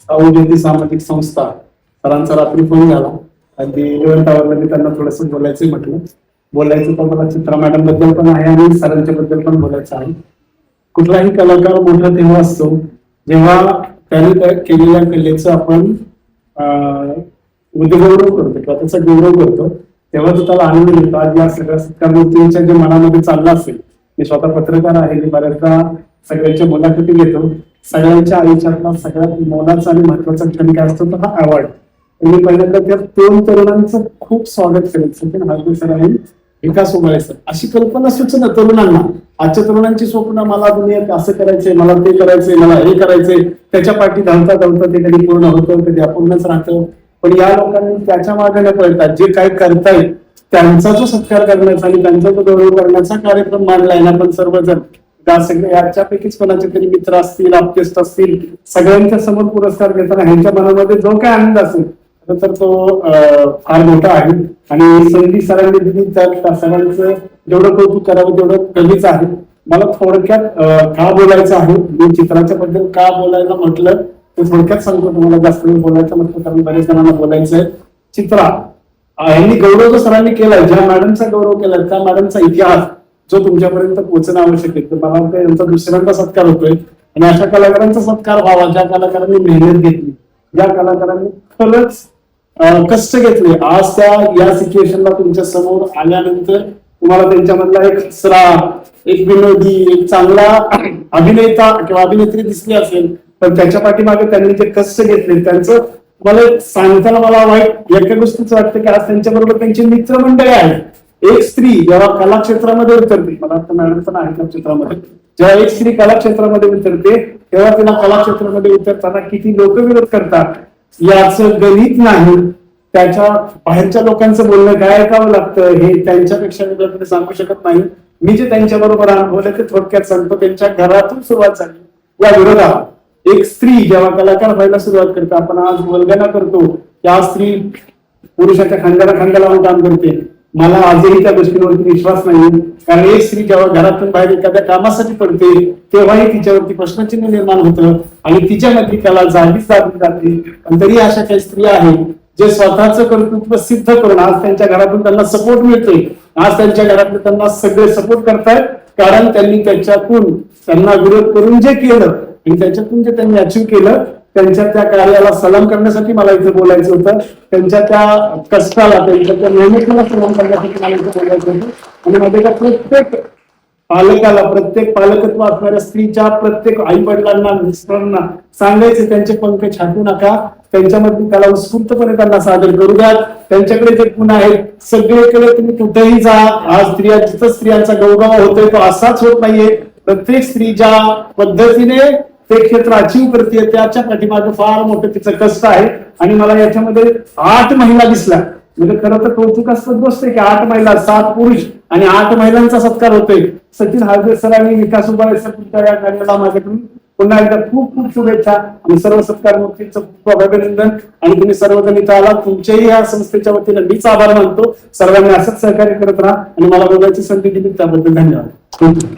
साऊ सामाजिक संस्था. सरांचा रात्री फोन झाला. आणि इलेव्हन आवरला मी त्यांना थोडस बोलायचं म्हटलं. बोलायचं तर मला चित्रा मॅडमबद्दल पण आहे आणि सरांच्या बद्दल पण बोलायचं आहे. कुठलाही कलाकार मोठा तेव्हा असतो जेव्हा त्याने केलेल्या कलेचं आपण अं, करतो किंवा त्याचा गौरव करतो तेव्हा तो त्याला आनंद मिळतो. आज या सगळ्या सत्कार मूर्तींच्या जे मनामध्ये चाललं असेल मी स्वतः पत्रकार आहे मी बऱ्याचदा सगळ्यांच्या मुलाखती घेतो. सगळ्यांच्या आयुष्यातला सगळ्यात मोलाचा आणि महत्त्वाचा क्षण काय असतो तो हा अवॉर्ड मी म्हणजे पहिल्यांदा त्या दोन तरुणांचं खूप स्वागत करेन सचिन हार्दिक सर आणि विकास उभाळे सर. अशी कल्पना सूचना तरुणांना. आजच्या तरुणांची स्वप्न मला दुनियेत असं करायचंय मला ते करायचंय मला हे करायचंय. त्याच्या पाठी धावता धावता ते कधी पूर्ण होतं कधी अपूर्णच राहतं. पण या लोकांनी त्याच्यामागे न पळतात जे काय करतायत त्यांचा जो सत्कार करण्याचा आणि त्यांचा जो गौरव करण्याचा कार्यक्रम मांडलाय ना आपण सर्वजण त्या सगळ्या याच्यापैकीच कोणाचे तरी मित्र असतील आप्तेस्ट असतील सगळ्यांच्या समोर पुरस्कार घेताना ह्यांच्या मनामध्ये जो काय आनंद असेल खरं तर तो फार मोठा आहे. आणि संधी सरांनी दिली त्या सरांचं जेवढं कौतुक करावं तेवढं कमीच आहे. मला थोडक्यात का बोलायचं आहे मी चित्राच्या बद्दल का बोलायला म्हटलं ते थोडक्यात सांगतो. तुम्हाला जास्त वेळ बोलायचं म्हटलं कारण बरेच जणांना बोलायचं आहे. चित्रा यांनी गौरव जो सरांनी केलाय ज्या मॅडमचा गौरव केलाय त्या मॅडमचा इतिहास जो तुमच्यापर्यंत पोहोचणं आवश्यक आहे. तर मला वाटतं यांचा दुसऱ्यांदा सत्कार होतोय. आणि अशा कलाकारांचा सत्कार व्हावा ज्या कलाकारांनी मेहनत घेतली ज्या कलाकारांनी खरंच कष्ट घेतले आज त्या या सिच्युएशनला तुमच्यासमोर आल्यानंतर तुम्हाला त्यांच्यामधला एक हसरा एक विनोदी एक चांगला अभिनेता किंवा अभिनेत्री दिसली असेल पण त्याच्या पाठीमागे त्यांनी जे कष्ट घेतले त्यांचं मला सांगताना मला वाईट एका गोष्टीच वाटतं की आज त्यांच्याबरोबर त्यांची मित्रमंडळी आहेत. एक स्त्री जेव्हा कला क्षेत्रामध्ये उतरते मला वाटतं मॅडमचं आहे कला क्षेत्रामध्ये जेव्हा एक स्त्री कला क्षेत्रामध्ये उतरते तेव्हा तिला कला क्षेत्रामध्ये उतरताना किती लोक विरोध करतात याचं गणित नाही. त्याच्या बाहेरच्या लोकांचं बोलणं काय ऐकावं लागतं हे त्यांच्यापेक्षा मी सांगू शकत नाही. मी जे त्यांच्या बरोबर अनुभवलं ते थोडक्यात सांगतो. त्यांच्या घरातून सुरुवात झाली. या विरोधात. एक स्त्री जेव्हा कलाकार व्हायला सुरुवात करते आपण आज वल्गना करतो त्या स्त्री पुरुषाच्या खांद्याला खांद्याला लावून काम करते. मला आजही त्या गोष्टीवरती विश्वास नाही कारण एक स्त्री जेव्हा घरातून बाहेर एखाद्या कामासाठी पडते तेव्हाही तिच्यावरती प्रश्नचिन्ह निर्माण होतं आणि तिच्यामध्ये त्याला जागीच दाबली जाते. पण तरी अशा काही स्त्रिया आहेत जे स्वतःचं कर्तृत्व सिद्ध करून आज त्यांच्या घरातून त्यांना सपोर्ट मिळतोय. आज त्यांच्या घरातून त्यांना सगळे सपोर्ट करतायत. कारण त्यांनी त्याच्यातून त्यांना विरोध करून जे केलं आणि त्याच्यातून जे त्यांनी अचीव केलं त्यांच्या त्या कार्याला सलाम करण्यासाठी मला इथे बोलायचं होतं. त्यांच्या त्या कष्टाला त्यांच्या त्या मेहनतीला सलाम करण्यासाठी मला इथे बोलायचं होतं. आणि माझ्या त्या प्रत्येक पालकाला प्रत्येक पालकत्व असणाऱ्या स्त्रीच्या प्रत्येक आई वडिलांना मिस्टरांना सांगायचे त्यांचे पंख छाटू नका. त्यांच्यामध्ये त्याला उत्स्फूर्तपणे त्यांना सादर करू द्या. त्यांच्याकडे जे गुण आहेत सगळीकडे तुम्ही कुठेही जा. आज स्त्रिया जिथं स्त्रियांचा गौरव होतोय तो असाच होत नाहीये. प्रत्येक स्त्री ज्या पद्धतीने ते क्षेत्र अचीव करते त्याच्या पाठीमागे फार मोठं तिचं कष्ट आहे. आणि मला याच्यामध्ये आठ महिला दिसल्या. म्हणजे खरं तर कौतुकास्पद गोष्ट आहे की आठ महिला सात पुरुष आणि आठ महिलांचा सत्कार होतोय. सचिन हार्दिक सर आणि विकास उभाळे सर तुमच्या या कार्याला माझ्याकडून पुन्हा एकदा खूप खूप शुभेच्छा. आणि सर्व सत्कार मूर्तीचं खूप अभिनंदन. आणि तुम्ही सर्वजण इथं आला. तुमच्याही या संस्थेच्या वतीनं मीच आभार मानतो. सर्वांनी असंच सहकार्य करत राहा. आणि मला बोलायची संधी दिली त्याबद्दल धन्यवाद. थँक्यू.